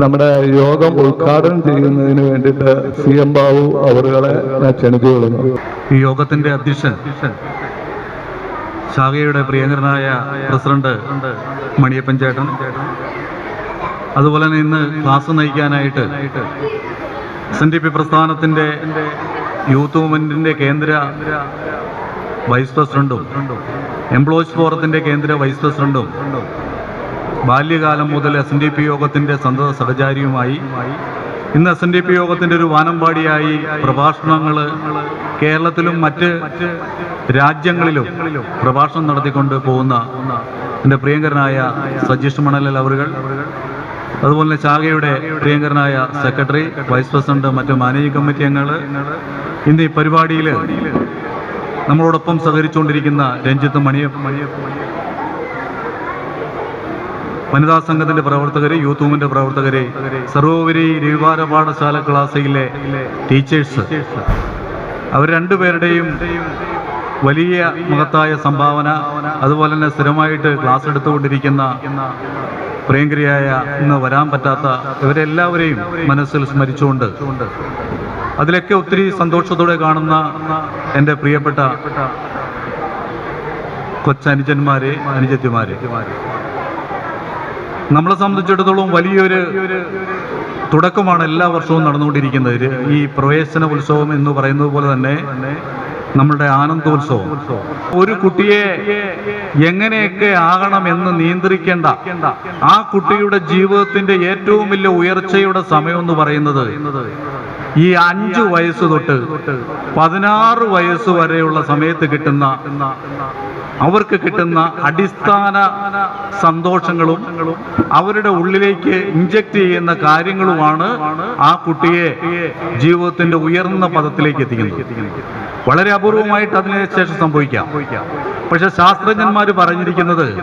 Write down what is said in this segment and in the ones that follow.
നമ്മുടെ യോഗം ഉദ്ഘാടനം ചെയ്യുന്നതിന് വേണ്ടിയിട്ട് സി എം ബാബു അവരുകളെ ഞാൻ ക്ഷണിച്ചുകൊള്ളുന്നു. ഈ യോഗത്തിന്റെ അധ്യക്ഷൻ ശാഖയുടെ പ്രിയങ്കരനായ പ്രസിഡന്റ് മണിയപ്പൻ ചേട്ടൻ. അതുപോലെ തന്നെ ഇന്ന് ക്ലാസ് നയിക്കാനായിട്ട് എസ് എൻ ഡി പി പ്രസ്ഥാനത്തിന്റെ യൂത്ത് മൂവ്മെന്റിന്റെ കേന്ദ്ര വൈസ് പ്രസിഡന്റും എംപ്ലോയീസ് ഫോറത്തിന്റെ കേന്ദ്ര വൈസ് പ്രസിഡന്റും ബാല്യകാലം മുതൽ എസ് എൻ ഡി പി യോഗത്തിന്റെ സന്തത സഹചാരിയുമായി ഇന്ന് എസ് എൻ ഡി പി യോഗത്തിന്റെ ഒരു വാനമ്പാടിയായി പ്രഭാഷണങ്ങൾ കേരളത്തിലും മറ്റ് രാജ്യങ്ങളിലും പ്രഭാഷണം നടത്തിക്കൊണ്ട് പോകുന്ന എന്റെ പ്രിയങ്കരനായ സജീഷ് മണലൽ അവറുകൾ അതുപോലെ തന്നെ ശാഖയുടെ പ്രിയങ്കരനായ സെക്രട്ടറി വൈസ് പ്രസിഡന്റ് മറ്റ് മാനേജിംഗ് കമ്മിറ്റി അംഗങ്ങൾ. ഇന്ന് ഈ പരിപാടിയിൽ നമ്മളോടൊപ്പം സഹകരിച്ചുകൊണ്ടിരിക്കുന്ന രഞ്ജിത്ത് മണിയ വനിതാ സംഘത്തിന്റെ പ്രവർത്തകരെ യൂത്ത് മൂവ്മെന്റ് പ്രവർത്തകര് സർവോപരി രവിവാര പാഠശാല ക്ലാസ്സിലെ ടീച്ചേഴ്സ്. അവർ രണ്ടുപേരുടെയും വലിയ മഹത്തായ സംഭാവന അതുപോലെ തന്നെ സ്ഥിരമായിട്ട് ക്ലാസ് എടുത്തുകൊണ്ടിരിക്കുന്ന പ്രിയങ്കരിയായ ഇന്ന് വരാൻ പറ്റാത്ത ഇവരെല്ലാവരെയും മനസ്സിൽ സ്മരിച്ചുകൊണ്ട് അതിലൊക്കെ ഒത്തിരി സന്തോഷത്തോടെ കാണുന്ന എന്റെ പ്രിയപ്പെട്ട കൊച്ചനുജന്മാരെ അനുജത്തിമാരെ. നമ്മളെ സംബന്ധിച്ചിടത്തോളം വലിയൊരു തുടക്കമാണ് എല്ലാ വർഷവും നടന്നുകൊണ്ടിരിക്കുന്നത്. ഈ പ്രവേശന ഉത്സവം എന്ന് പറയുന്നത് പോലെ തന്നെ നമ്മളുടെ ആനന്ദോത്സവം. ഒരു കുട്ടിയെ എങ്ങനെയൊക്കെ ആകണം എന്ന് നിയന്ത്രിക്കേണ്ട ആ കുട്ടിയുടെ ജീവിതത്തിന്റെ ഏറ്റവും വലിയ ഉയർച്ചയുടെ സമയം എന്ന് പറയുന്നത് ഈ അഞ്ചു വയസ്സ് തൊട്ട് പതിനാറ് വയസ്സ് വരെയുള്ള സമയത്ത് കിട്ടുന്ന അവർക്ക് കിട്ടുന്ന അടിസ്ഥാന സന്തോഷങ്ങളും അവരുടെ ഉള്ളിലേക്ക് ഇഞ്ചക്ട് ചെയ്യുന്ന കാര്യങ്ങളുമാണ് ആ കുട്ടിയെ ജീവിതത്തിന്റെ ഉയർന്ന പദത്തിലേക്ക് എത്തിക്കുന്നത്. വളരെ അപൂർവമായിട്ട് അതിനുശേഷം സംഭവിക്കാം. പക്ഷെ ശാസ്ത്രജ്ഞന്മാർ പറഞ്ഞിരിക്കുന്നത്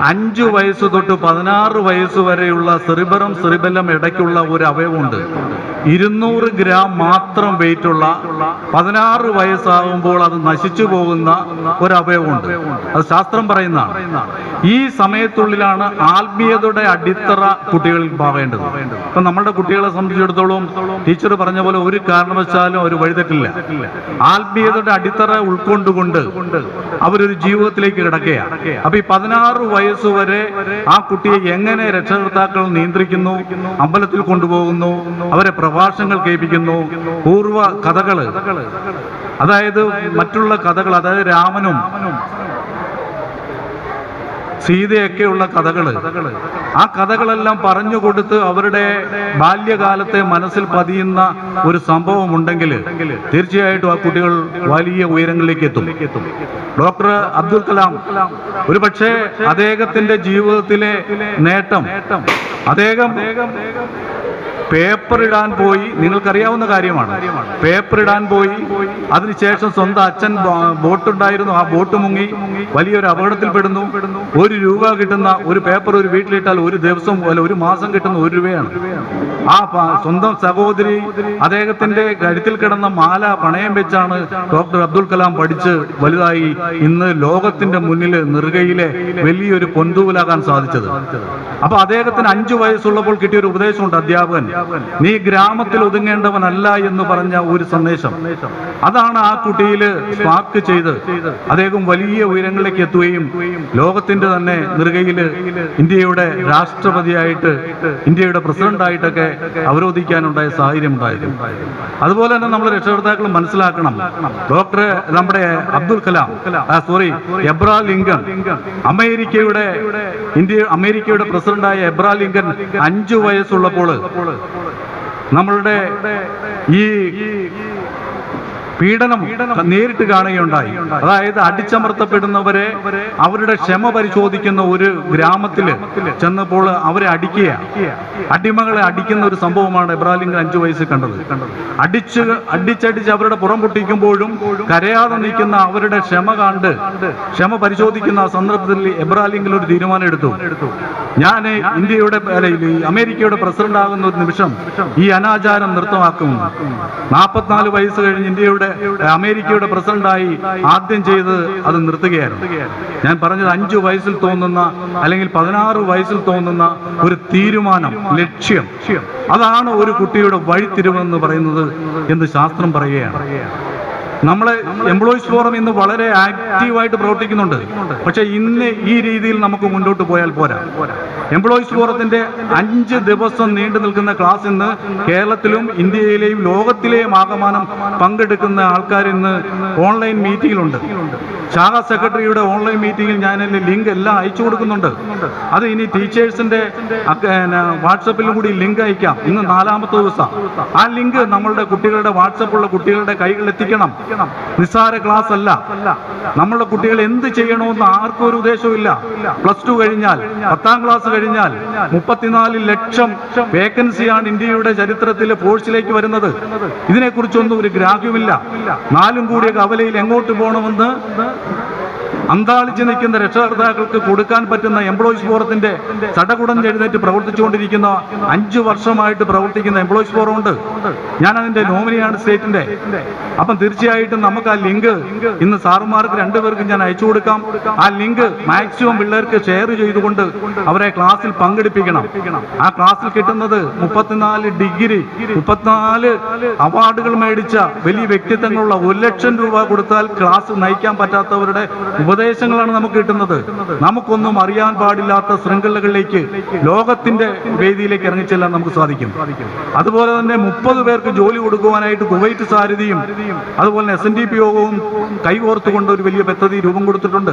അഞ്ചു വയസ്സ് തൊട്ട് പതിനാറ് വയസ്സ് വരെയുള്ള സെറിബറും സെറിബെല്ലം ഇടയ്ക്കുള്ള ഒരു അവയവമുണ്ട്. ഇരുന്നൂറ് ഗ്രാം മാത്രം വെയിറ്റുള്ള പതിനാറ് വയസ്സാകുമ്പോൾ അത് നശിച്ചു പോകുന്ന ഒരു അവയവമുണ്ട് അത് ശാസ്ത്രം പറയുന്നതാണ്. ഈ സമയത്തുള്ളിലാണ് ആത്മീയതയുടെ അടിത്തറ കുട്ടികളിൽ പാവേണ്ടത് ഇപ്പൊ നമ്മുടെ കുട്ടികളെ സംബന്ധിച്ചിടത്തോളം ടീച്ചർ പറഞ്ഞ പോലെ ഒരു കാരണവശാലും അവർ വഴിതെറ്റില്ല. ആത്മീയതയുടെ അടിത്തറ ഉൾക്കൊണ്ടുകൊണ്ട് അവരൊരു ജീവിതത്തിലേക്ക് കിടക്കുകയാണ്. അപ്പൊ ഈ പതിനാറ് വയസ്സുവരെ ആ കുട്ടിയെ എങ്ങനെ രക്ഷകർത്താക്കൾ നിയന്ത്രിക്കുന്നു അമ്പലത്തിൽ കൊണ്ടുപോകുന്നു അവരെ പ്രഭാഷണങ്ങൾ കേൾപ്പിക്കുന്നു. പൂർവ കഥകൾ അതായത് മറ്റുള്ള കഥകൾ അതായത് രാമനും സീതയൊക്കെയുള്ള കഥകൾ ആ കഥകളെല്ലാം പറഞ്ഞു കൊടുത്ത് അവരുടെ ബാല്യകാലത്തെ മനസ്സിൽ പതിയുന്ന ഒരു സംഭവം ഉണ്ടെങ്കിൽ തീർച്ചയായിട്ടും ആ കുട്ടികൾ വലിയ ഉയരങ്ങളിലേക്ക് എത്തും. ഡോക്ടർ അബ്ദുൽ കലാം ഒരു പക്ഷേ അദ്ദേഹത്തിന്റെ ജീവിതത്തിലെ നേട്ടം അദ്ദേഹം പേപ്പർ ഇടാൻ പോയി നിങ്ങൾക്കറിയാവുന്ന കാര്യമാണ്. പേപ്പർ ഇടാൻ പോയി. അതിനുശേഷം സ്വന്തം അച്ഛൻ ബോട്ടുണ്ടായിരുന്നു. ആ ബോട്ട് മുങ്ങി. വലിയൊരു അപകടത്തിൽ പെടുന്നു. ഒരു രൂപ കിട്ടുന്ന ഒരു പേപ്പർ ഒരു വീട്ടിലിട്ടാൽ ഒരു ദിവസം അല്ല ഒരു മാസം കിട്ടുന്ന ഒരു രൂപയാണ്. ആ സ്വന്തം സഹോദരി അദ്ദേഹത്തിന്റെ കഴുത്തിൽ കിടന്ന മാല പണയം വെച്ചാണ് ഡോക്ടർ അബ്ദുൽ കലാം പഠിച്ച് വലുതായി ഇന്ന് ലോകത്തിന്റെ മുന്നിൽ നെറുകയിലെ വലിയൊരു പൊന്തൂലാകാൻ സാധിച്ചത്. അപ്പൊ അദ്ദേഹത്തിന് അഞ്ചു വയസ്സുള്ളപ്പോൾ കിട്ടിയ ഒരു ഉപദേശമുണ്ട് അധ്യാപകൻ. നീ ഗ്രാമത്തിൽ ഒതുങ്ങേണ്ടവനല്ല എന്ന് പറഞ്ഞ ഒരു സന്ദേശം. അതാണ് ആ കുട്ടിയിൽ സ്പാർക്ക് ചെയ്ത് അദ്ദേഹം വലിയ ഉയരങ്ങളിലേക്ക് എത്തുകയും ലോകത്തിന്റെ തന്നെ നെറുകയിൽ ഇന്ത്യയുടെ രാഷ്ട്രപതിയായിട്ട് ഇന്ത്യയുടെ പ്രസിഡന്റായിട്ടൊക്കെ അവരോധിക്കാനുണ്ടായ സാഹചര്യം ഉണ്ടായിരുന്നു അതുപോലെ തന്നെ നമ്മൾ രക്ഷകർത്താക്കൾ മനസ്സിലാക്കണം. ഡോക്ടർ നമ്മുടെ Abdul Kalam sorry Abraham Lincoln അമേരിക്കയുടെ ഇന്ത്യ അമേരിക്കയുടെ പ്രസിഡന്റായ എബ്രാ ലിങ്കൺ അഞ്ചു വയസ്സുള്ളപ്പോൾ നമ്മളുടെ ഈ പീഡനം നേരിട്ട് കാണുകയുണ്ടായി. അതായത് അടിച്ചമർത്തപ്പെടുന്നവരെ അവരുടെ ക്ഷമ പരിശോധിക്കുന്ന ഒരു ഗ്രാമത്തിൽ ചെന്നപ്പോൾ അവരെ അടിക്കുക. അടിമകളെ അടിക്കുന്ന ഒരു സംഭവമാണ് എബ്രാലിംഗ് അഞ്ചു വയസ്സിൽ കണ്ടത്. അടിച്ച് അടിച്ചടിച്ച് അവരുടെ പുറം പൊട്ടിക്കുമ്പോഴും കരയാതെ നിൽക്കുന്ന അവരുടെ ക്ഷമ കണ്ട് ക്ഷമ പരിശോധിക്കുന്ന ആ സന്ദർഭത്തിൽ എബ്രാലിംഗിൽ ഒരു തീരുമാനം എടുത്തു. ഞാൻ ഇന്ത്യയുടെ അമേരിക്കയുടെ പ്രസിഡന്റ് ആകുന്ന ഒരു നിമിഷം ഈ അനാചാരം നൃത്തമാക്കും നാൽപ്പത്തിനാല് വയസ്സ് കഴിഞ്ഞ് ഇന്ത്യയുടെ അമേരിക്കയുടെ പ്രസിഡന്റായി ആദ്യം ചെയ്ത് അത് നിർത്തുകയായിരുന്നു. ഞാൻ പറഞ്ഞത് അഞ്ചു വയസ്സിൽ തോന്നുന്ന അല്ലെങ്കിൽ പതിനാറ് വയസ്സിൽ തോന്നുന്ന ഒരു തീരുമാനം ലക്ഷ്യം. അതാണ് ഒരു കുട്ടിയുടെ വഴിത്തിരിവെന്ന് പറയുന്നത് എന്ന് ശാസ്ത്രം പറയുകയാണ്. നമ്മളെ എംപ്ലോയീസ് ഫോറം ഇന്ന് വളരെ ആക്റ്റീവായിട്ട് പ്രവർത്തിക്കുന്നുണ്ട്. പക്ഷേ ഇന്ന് ഈ രീതിയിൽ നമുക്ക് മുന്നോട്ട് പോയാൽ പോരാ. എംപ്ലോയീസ് ഫോറത്തിന്റെ അഞ്ച് ദിവസം നീണ്ടു നിൽക്കുന്ന ക്ലാസ് ഇന്ന് കേരളത്തിലും ഇന്ത്യയിലെയും ലോകത്തിലെയും ആകമാനം പങ്കെടുക്കുന്ന ആൾക്കാർ ഇന്ന് ഓൺലൈൻ മീറ്റിംഗിലുണ്ട് ശാഖ സെക്രട്ടറിയുടെ ഓൺലൈൻ മീറ്റിംഗിൽ ഞാൻ എന്റെ ലിങ്ക് എല്ലാം അയച്ചു കൊടുക്കുന്നുണ്ട്. അത് ഇനി ടീച്ചേഴ്സിന്റെ വാട്സപ്പിലും കൂടി ലിങ്ക് അയക്കാം. ഇന്ന് നാലാമത്തെ ദിവസം. ആ ലിങ്ക് നമ്മളുടെ കുട്ടികളുടെ വാട്സപ്പുള്ള കുട്ടികളുടെ കൈകളിൽ എത്തിക്കണം നിസ്സാര ക്ലാസ് അല്ല. നമ്മളുടെ കുട്ടികൾ എന്ത് ചെയ്യണമെന്ന് ആർക്കും ഒരു ഉദ്ദേശവും പ്ലസ് ടു കഴിഞ്ഞാൽ പത്താം ക്ലാസ് കഴിഞ്ഞാൽ മുപ്പത്തിനാല് ലക്ഷം വേക്കൻസിയാണ് ഇന്ത്യയുടെ ചരിത്രത്തിലെ ഫോഴ്സിലേക്ക് വരുന്നത്. ഇതിനെക്കുറിച്ചൊന്നും ഒരു ഗ്രാഹ്യമില്ല നാലും കൂടിയ കവലയിൽ എങ്ങോട്ട് പോകണമെന്ന് അന്താളിച്ച് നിൽക്കുന്ന രക്ഷകർത്താക്കൾക്ക് കൊടുക്കാൻ പറ്റുന്ന എംപ്ലോയീസ് ഫോറത്തിന്റെ ചടകുടം എഴുന്നേറ്റ് പ്രവർത്തിച്ചുകൊണ്ടിരിക്കുന്ന അഞ്ചു വർഷമായിട്ട് പ്രവർത്തിക്കുന്ന എംപ്ലോയീസ് ഫോറം ഉണ്ട്. ഞാൻ അതിന്റെ നോമിനിയാണ് സ്റ്റേറ്റിന്റെ. അപ്പം തീർച്ചയായിട്ടും നമുക്ക് ആ ലിങ്ക് ഇന്ന് സാറുമാർക്ക് രണ്ടുപേർക്കും ഞാൻ അയച്ചു കൊടുക്കാം. ആ ലിങ്ക് മാക്സിമം പിള്ളേർക്ക് ഷെയർ ചെയ്തുകൊണ്ട് അവരെ ക്ലാസ്സിൽ പങ്കെടുപ്പിക്കണം. ആ ക്ലാസ്സിൽ കിട്ടുന്നത് മുപ്പത്തിനാല് ഡിഗ്രി മുപ്പത്തിനാല് അവാർഡുകൾ മേടിച്ച വലിയ വ്യക്തിത്വങ്ങളുള്ള ഒരു ലക്ഷം രൂപ കൊടുത്താൽ ക്ലാസ് നയിക്കാൻ പറ്റാത്തവരുടെ ഉപദേശങ്ങളാണ് നമുക്ക് കിട്ടുന്നത്. നമുക്കൊന്നും അറിയാൻ പാടില്ലാത്ത ശൃംഖലകളിലേക്ക് ലോകത്തിന്റെ വേദിയിലേക്ക് ഇറങ്ങിച്ചെല്ലാൻ നമുക്ക് സാധിക്കും. അതുപോലെ തന്നെ മുപ്പത് പേർക്ക് ജോലി കൊടുക്കുവാനായിട്ട് കുവൈറ്റ് സാരഥിയും അതുപോലെ എസ് എൻ ഡി പി യോഗവും കൈകോർത്തുകൊണ്ട് ഒരു വലിയ പദ്ധതി രൂപം കൊടുത്തിട്ടുണ്ട്.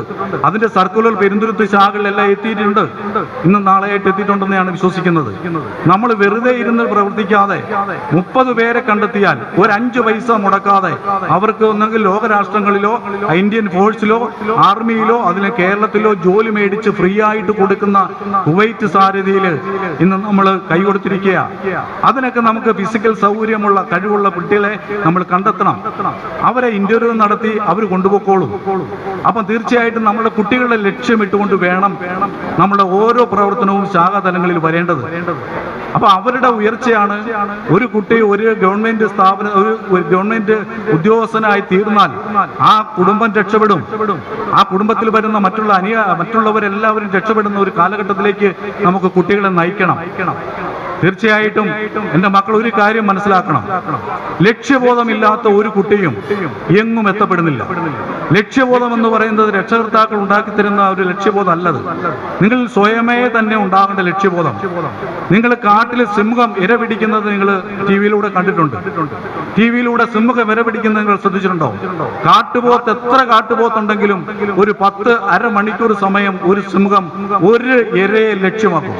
അതിന്റെ സർക്കുലർ പെരുന്തുരുത്ത് ശാഖകളിലെല്ലാം എത്തിയിട്ടുണ്ട്. ഇന്നും നാളെയായിട്ട് എത്തിയിട്ടുണ്ടെന്ന് ഞാൻ വിശ്വസിക്കുന്നത്. നമ്മൾ വെറുതെ ഇരുന്ന് പ്രവർത്തിക്കാതെ മുപ്പത് പേരെ കണ്ടെത്തിയാൽ ഒരു അഞ്ച് പൈസ മുടക്കാതെ അവർക്ക് ഒന്നെങ്കിൽ ലോകരാഷ്ട്രങ്ങളിലോ ഇന്ത്യൻ ഫോഴ്സിലോ ആർമിയിലോ അതിന് കേരളത്തിലോ ജോലി മേടിച്ച് ഫ്രീ ആയിട്ട് കൊടുക്കുന്ന കുവൈറ്റ് സാരഥിയിൽ ഇന്ന് നമ്മൾ കൈകൊടുത്തിരിക്കുക അതിനൊക്കെ നമുക്ക് ഫിസിക്കൽ സൗകര്യമുള്ള കഴിവുള്ള കുട്ടികളെ നമ്മൾ കണ്ടെത്തണം. അവരെ ഇന്റർവ്യൂ നടത്തി അവർ കൊണ്ടുപോയിക്കോളും. അപ്പം തീർച്ചയായിട്ടും നമ്മുടെ കുട്ടികളുടെ ലക്ഷ്യമിട്ടുകൊണ്ട് വേണം നമ്മുടെ ഓരോ പ്രവർത്തനവും ശാഖാതലങ്ങളിൽ വരേണ്ടത്. അപ്പൊ അവരുടെ ഉയർച്ചയാണ് ഒരു കുട്ടി ഒരു ഗവൺമെന്റ് സ്ഥാപന ഒരു ഗവൺമെന്റ് ഉദ്യോഗസ്ഥനായി തീർന്നാൽ ആ കുടുംബം രക്ഷപ്പെടും. ആ കുടുംബത്തിൽ വരുന്ന മറ്റുള്ള അനിയ മറ്റുള്ളവരെല്ലാവരും രക്ഷപ്പെടുന്ന ഒരു കാലഘട്ടത്തിലേക്ക് നമുക്ക് കുട്ടികളെ നയിക്കണം. തീർച്ചയായിട്ടും എന്റെ മക്കൾ ഒരു കാര്യം മനസ്സിലാക്കണം. ലക്ഷ്യബോധമില്ലാത്ത ഒരു കുട്ടിയും എങ്ങും എത്തപ്പെടുന്നില്ല. ലക്ഷ്യബോധം എന്ന് പറയുന്നത് രക്ഷകർത്താക്കൾ ഉണ്ടാക്കി തരുന്ന ഒരു ലക്ഷ്യബോധം അല്ലത് നിങ്ങൾ സ്വയമേ തന്നെ ഉണ്ടാകേണ്ട ലക്ഷ്യബോധം. നിങ്ങൾ കാട്ടിൽ സിംഹം ഇര പിടിക്കുന്നത് നിങ്ങൾ ടി വിയിലൂടെ കണ്ടിട്ടുണ്ട്. ടി വിയിലൂടെ സിംഹം ഇര പിടിക്കുന്നത് നിങ്ങൾ ശ്രദ്ധിച്ചിട്ടുണ്ടോ? കാട്ടുപോത്ത് എത്ര കാട്ടുപോത്തുണ്ടെങ്കിലും ഒരു പത്ത് അരമണിക്കൂർ സമയം ഒരു സിംഹം ഒരു ഇരയെ ലക്ഷ്യമാക്കും.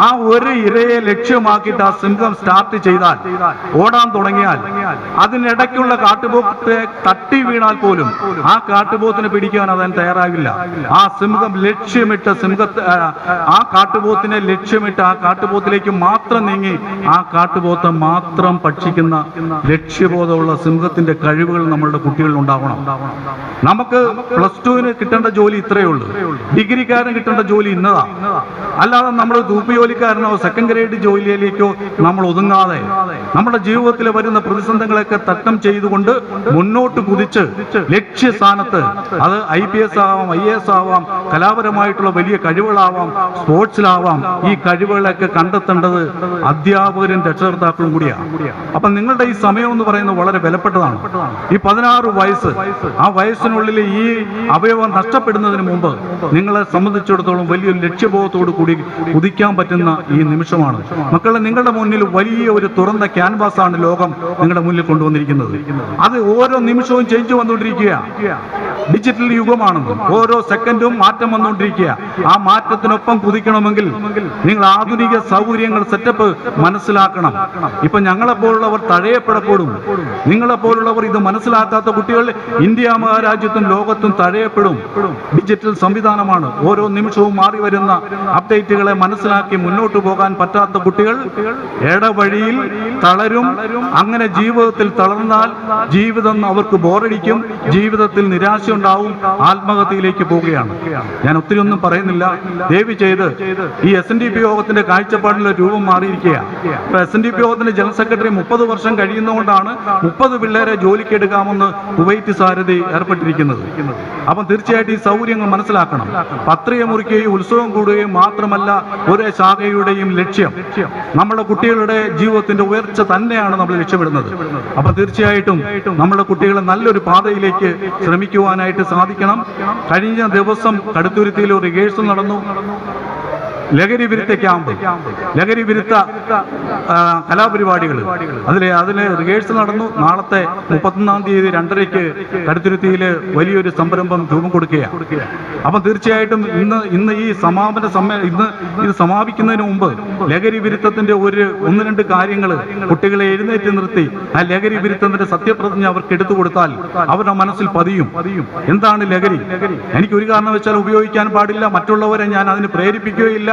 ആ ഒരു ഇരയെ ലക്ഷ്യമാക്കിയിട്ട് ആ സിംഹം സ്റ്റാർട്ട് ചെയ്താൽ ഓടാൻ തുടങ്ങിയാൽ അതിനിടയ്ക്കുള്ള കാട്ടുപോത്തെ തട്ടി വീണാൽ പോലും ആ കാട്ടുപോത്തിനെ പിടിക്കാൻ അവൻ തയ്യാറാകില്ല. ആ സിംഹം ലക്ഷ്യമിട്ട് സിംഹ ആ, കാട്ടുപോത്തിനെ ലക്ഷ്യമിട്ട് ആ കാട്ടുപോത്തിലേക്ക് മാത്രം നീങ്ങി ആ കാട്ടുപോത്ത് മാത്രം ഭക്ഷിക്കുന്ന ലക്ഷ്യബോധമുള്ള സിംഹത്തിന്റെ കഴിവുകൾ നമ്മളുടെ കുട്ടികളിൽ ഉണ്ടാവണം. നമുക്ക് പ്ലസ് ടുവിന് കിട്ടേണ്ട ജോലി ഇത്രയേ ഉള്ളൂ. ഡിഗ്രിക്കാരന് കിട്ടേണ്ട ജോലി ഇന്നതാ. അല്ലാതെ നമ്മൾ തൂപ്പ് ജോലിക്കാരനോ സെക്കൻഡ് ഗ്രേഡ് ജോലിയിലേക്കോ നമ്മൾ ഒതുങ്ങാതെ നമ്മുടെ ജീവിതത്തിൽ വരുന്ന പ്രതിസന്ധികളൊക്കെ തട്ടം ചെയ്തുകൊണ്ട് മുന്നോട്ട് കുതിച്ച് ലക്ഷ്യസ്ഥാനത്ത് അത് ഐ പി എസ് ആവാം ഐ എസ് ആവാം കലാപരമായിട്ടുള്ള വലിയ കഴിവുകളാവാം സ്പോർട്സിലാവാം ഈ കഴിവുകളൊക്കെ കണ്ടെത്തേണ്ടത് അധ്യാപകരും രക്ഷകർത്താക്കളും കൂടിയാണ്. അപ്പൊ നിങ്ങളുടെ ഈ സമയം എന്ന് പറയുന്നത് വളരെ വിലപ്പെട്ടതാണ്. ഈ പതിനാറ് വയസ്സ് ആ വയസ്സിനുള്ളിൽ ഈ അവയവം നഷ്ടപ്പെടുന്നതിന് മുമ്പ് നിങ്ങളെ സംബന്ധിച്ചിടത്തോളം വലിയൊരു ലക്ഷ്യബോധത്തോടു കൂടി ഉദിക്കാൻ പറ്റുന്ന ഈ നിമിഷമാണ്. മക്കളെ നിങ്ങളുടെ മുന്നിൽ വലിയ ഒരു തുറന്ന ക്യാൻവാസ് ആണ് ലോകം നിങ്ങളുടെ മുന്നിൽ കൊണ്ടുവന്നിരിക്കുന്നത്. അത് ഓരോ നിമിഷവും ചേഞ്ച് വന്നുകൊണ്ടിരിക്കുക. ഡിജിറ്റൽ യുഗമാണെന്ന് ഓരോ സെക്കൻഡും മാറ്റം വന്നുകൊണ്ടിരിക്കുക. ആ മാറ്റത്തിനൊപ്പം കുതിക്കണമെങ്കിൽ നിങ്ങൾ ആധുനിക സൗകര്യങ്ങൾ സെറ്റപ്പ് മനസ്സിലാക്കണം. ഇപ്പൊ ഞങ്ങളെപ്പോലുള്ളവർ തഴയപ്പെടപ്പെടും. നിങ്ങളെപ്പോലുള്ളവർ ഇത് മനസ്സിലാക്കാത്ത കുട്ടികൾ ഇന്ത്യ മഹാരാജ്യത്തും ലോകത്തും തഴയപ്പെടും. ഡിജിറ്റൽ സംവിധാനമാണ്. ഓരോ നിമിഷവും മാറി വരുന്ന അപ്ഡേറ്റുകളെ മനസ്സിലാക്കി മുന്നോട്ട് പോകാൻ പറ്റാത്ത കുട്ടികൾ ഇടവഴിയിൽ തളരും. അങ്ങനെ ജീവിതത്തിൽ തളർന്നാൽ ജീവിതം അവർക്ക് ബോറടിക്കും. ജീവിതത്തിൽ നിരാശയുണ്ടാവും. ആത്മഹത്യയിലേക്ക് പോവുകയാണ്. ഞാൻ ഒത്തിരി ഒന്നും പറയുന്നില്ല. ദയവ് ചെയ്ത് ഈ എസ് എൻ ഡി പി യോഗത്തിന്റെ കാഴ്ചപ്പാടിലെ രൂപം മാറിയിരിക്കുകയാണ്. എസ് എൻ ഡി പി യോഗത്തിന്റെ ജനറൽ സെക്രട്ടറി മുപ്പത് വർഷം കഴിയുന്നതുകൊണ്ടാണ് മുപ്പത് പിള്ളേരെ ജോലിക്ക് എടുക്കാമെന്ന് കുവൈറ്റ് സാരഥി ഏർപ്പെട്ടിരിക്കുന്നത്. അപ്പം തീർച്ചയായിട്ടും ഈ സൗകര്യങ്ങൾ മനസ്സിലാക്കണം. പത്രിക മുറിക്കുകയും ഉത്സവം കൂടുകയും മാത്രമല്ല ഒരു ശാഖയുടെയും ലക്ഷ്യം നമ്മുടെ കുട്ടികളുടെ ജീവിതത്തിന്റെ ഉയർച്ച തന്നെയാണ് നമ്മൾ ലക്ഷ്യമിടുന്നത്. അപ്പൊ തീർച്ചയായിട്ടും നമ്മുടെ കുട്ടികളെ നല്ലൊരു പാതയിലേക്ക് ശ്രമിക്കുവാനായിട്ട് സാധിക്കണം. കഴിഞ്ഞ ദിവസം കടുത്തുരുത്തിയിൽ ഒരു റിഹേഴ്സൽ നടന്നു. ലഹരി വിരുദ്ധ ക്യാമ്പ് ലഹരി വിരുദ്ധ കലാപരിപാടികൾ. അതിലെ അതിന് റിഹേഴ്സൽ നടന്നു. നാളത്തെ മുപ്പത്തൊന്നാം തീയതി രണ്ടരയ്ക്ക് കടുത്തുരുത്തിയിൽ വലിയൊരു സംരംഭം രൂപം കൊടുക്കുകയാണ്. അപ്പം തീർച്ചയായിട്ടും ഇന്ന് ഇന്ന് ഈ സമാപന സമയ ഇന്ന് ഇത് സമാപിക്കുന്നതിന് മുമ്പ് ലഹരി വിരുദ്ധത്തിന്റെ ഒരു ഒന്ന് രണ്ട് കാര്യങ്ങൾ കുട്ടികളെ എഴുന്നേറ്റ് നിർത്തി ആ ലഹരി വിരുദ്ധത്തിന്റെ സത്യപ്രതിജ്ഞ അവർക്ക് എടുത്തു കൊടുത്താൽ അവരുടെ മനസ്സിൽ പതിയും. എന്താണ് ലഹരി? എനിക്ക് ഒരു വെച്ചാൽ ഉപയോഗിക്കാൻ പാടില്ല. മറ്റുള്ളവരെ ഞാൻ അതിന് പ്രേരിപ്പിക്കുകയില്ല.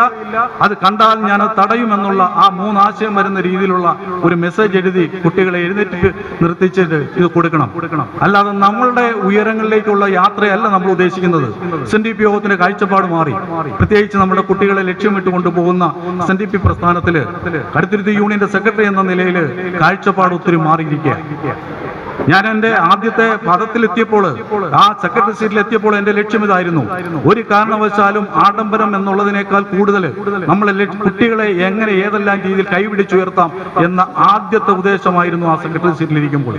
അത് കണ്ടാൽ ഞാൻ അത് തടയുമെന്നുള്ള ആ മൂന്നാശയം വരുന്ന രീതിയിലുള്ള ഒരു മെസ്സേജ് എഴുതി കുട്ടികളെ എഴുന്നേറ്റ് നിർത്തിച്ചിട്ട് ഇത് കൊടുക്കണം. അല്ലാതെ നമ്മളുടെ ഉയരങ്ങളിലേക്കുള്ള യാത്രയല്ല നമ്മൾ ഉദ്ദേശിക്കുന്നത്. എസ് എൻ ഡി പി യോഗത്തിന്റെ കാഴ്ചപ്പാട് മാറി. പ്രത്യേകിച്ച് നമ്മുടെ കുട്ടികളെ ലക്ഷ്യമിട്ട് കൊണ്ടുപോകുന്ന എസ് എൻ ഡി പി പ്രസ്ഥാനത്തിൽ കടുത്തിരുത്തി യൂണിയന്റെ സെക്രട്ടറി എന്ന നിലയിൽ കാഴ്ചപ്പാട് ഒത്തിരി മാറിയിരിക്കുക ഞാൻ എന്റെ ആദ്യത്തെ പദത്തിലെത്തിയപ്പോൾ ആ സെക്രട്ടറി സീറ്റിൽ എത്തിയപ്പോൾ എന്റെ ലക്ഷ്യം ഇതായിരുന്നു. ഒരു കാരണവശാലും ആഡംബരം എന്നുള്ളതിനേക്കാൾ കൂടുതൽ നമ്മളെ കുട്ടികളെ എങ്ങനെ ഏതെല്ലാം രീതിയിൽ കൈപിടിച്ചുയർത്താം എന്ന ആദ്യത്തെ ഉദ്ദേശമായിരുന്നു ആ സെക്രട്ടറി സീറ്റിൽ ഇരിക്കുമ്പോൾ.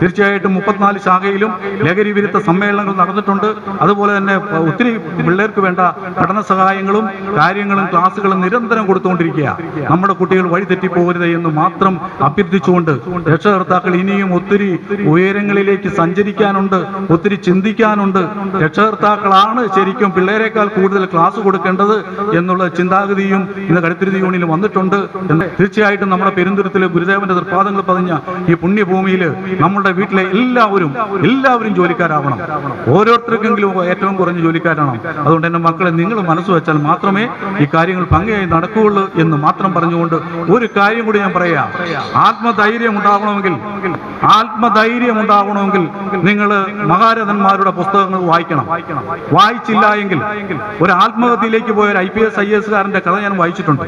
തീർച്ചയായിട്ടും മുപ്പത്തിനാല് ശാഖയിലും ലഹരി വിരുദ്ധ സമ്മേളനങ്ങൾ നടന്നിട്ടുണ്ട്. അതുപോലെ തന്നെ ഒത്തിരി പിള്ളേർക്ക് വേണ്ട പഠന സഹായങ്ങളും കാര്യങ്ങളും ക്ലാസ്സുകളും നിരന്തരം കൊടുത്തുകൊണ്ടിരിക്കുക നമ്മുടെ കുട്ടികൾ വഴിതെറ്റിപ്പോകരുത് എന്ന് മാത്രം അഭ്യർത്ഥിച്ചുകൊണ്ട് രക്ഷകർത്താക്കൾ ഇനിയും ഒത്തിരി ഉയരങ്ങളിലേക്ക് സഞ്ചരിക്കാനുണ്ട് ഒത്തിരി ചിന്തിക്കാനുണ്ട്. രക്ഷകർത്താക്കളാണ് ശരിക്കും പിള്ളേരെക്കാൾ കൂടുതൽ ക്ലാസ് കൊടുക്കേണ്ടത് എന്നുള്ള ചിന്താഗതിയും ഇന്ന് കടുത്തിരുതി യൂണിയനിൽ വന്നിട്ടുണ്ട്. തീർച്ചയായിട്ടും നമ്മുടെ പെരുന്തുരത്തിലെ ഗുരുദേവന്റെ തൃപ്പാദങ്ങൾ പതിഞ്ഞ ഈ പുണ്യഭൂമിയിൽ നമ്മുടെ വീട്ടിലെ എല്ലാവരും എല്ലാവരും ജോലിക്കാരാവണം. ഓരോരുത്തർക്കെങ്കിലും ഏറ്റവും കുറഞ്ഞ ജോലിക്കാരാണ് അതുകൊണ്ട് എന്റെ മക്കളെ നിങ്ങൾ മനസ്സ് വെച്ചാൽ മാത്രമേ ഈ കാര്യങ്ങൾ ഭംഗിയായി നടക്കുകയുള്ളൂ എന്ന് മാത്രം പറഞ്ഞുകൊണ്ട് ഒരു കാര്യം കൂടി ഞാൻ പറയാം. ആത്മധൈര്യം ഉണ്ടാവണമെങ്കിൽ ആത്മധൈര്യം ഉണ്ടാവണമെങ്കിൽ നിങ്ങൾ മഹാരഥന്മാരുടെ പുസ്തകങ്ങൾ വായിക്കണം. വായിച്ചില്ല എങ്കിൽ ഒരു ആത്മഹത്യയിലേക്ക് പോയ ഒരു I P S I S കാരന്റെ കഥ ഞാൻ വായിച്ചിട്ടുണ്ട്.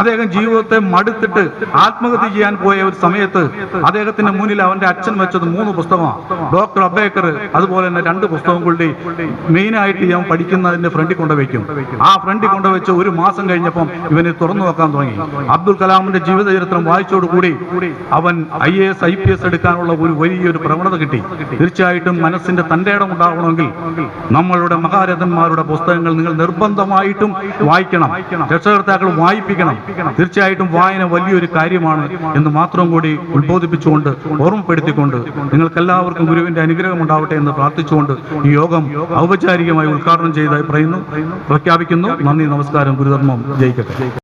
അദ്ദേഹം ജീവിതത്തെ മടുത്തിട്ട് ആത്മഹത്യ ചെയ്യാൻ പോയ ഒരു സമയത്ത് അദ്ദേഹത്തിന്റെ മുന്നിൽ അവന്റെ അച്ഛൻ വെച്ചത് മൂന്ന് പുസ്തകമാണ് ഡോക്ടർ അബേക്കർ അതുപോലെ തന്നെ രണ്ട് പുസ്തകം കൂടി മെയിനായിട്ട് ഞാൻ പഠിക്കുന്നതിന്റെ ഫ്രണ്ടിൽ കൊണ്ടുവയ്ക്കും ആ ഫ്രണ്ടിൽ കൊണ്ടുവച്ച് ഒരു മാസം കഴിഞ്ഞപ്പം ഇവന് തുറന്നു വെക്കാൻ തുടങ്ങി. അബ്ദുൽ കലാമിന്റെ ജീവിതചരിത്രം വായിച്ചോടുകൂടി അവൻ I A S I P S എടുക്കാനുള്ള ഒരു വലിയൊരു പ്രവണത കിട്ടി. തീർച്ചയായിട്ടും മനസ്സിന്റെ തന്റെ ഇടം ഉണ്ടാവണമെങ്കിൽ നമ്മളുടെ മഹാരഥന്മാരുടെ പുസ്തകങ്ങൾ നിങ്ങൾ നിർബന്ധമായിട്ടും വായിക്കണം. രക്ഷകർത്താക്കൾ വായിപ്പിക്കണം. തീർച്ചയായിട്ടും വായന വലിയൊരു കാര്യമാണ് എന്ന് മാത്രം കൂടി ഉത്ബോധിപ്പിച്ചുകൊണ്ട് ഓർമ്മപ്പെടുത്തിക്കൊണ്ട് നിങ്ങൾക്കെല്ലാവർക്കും ഗുരുവിന്റെ അനുഗ്രഹം ഉണ്ടാവട്ടെ എന്ന് പ്രാർത്ഥിച്ചുകൊണ്ട് ഈ യോഗം ഔപചാരികമായി ഉദ്ഘാടനം ചെയ്തായി പറയുന്നു. പ്രഖ്യാപിക്കുന്നു. നന്ദി നമസ്കാരം. ഗുരുധർമ്മം. ജയിക്കട്ടെ.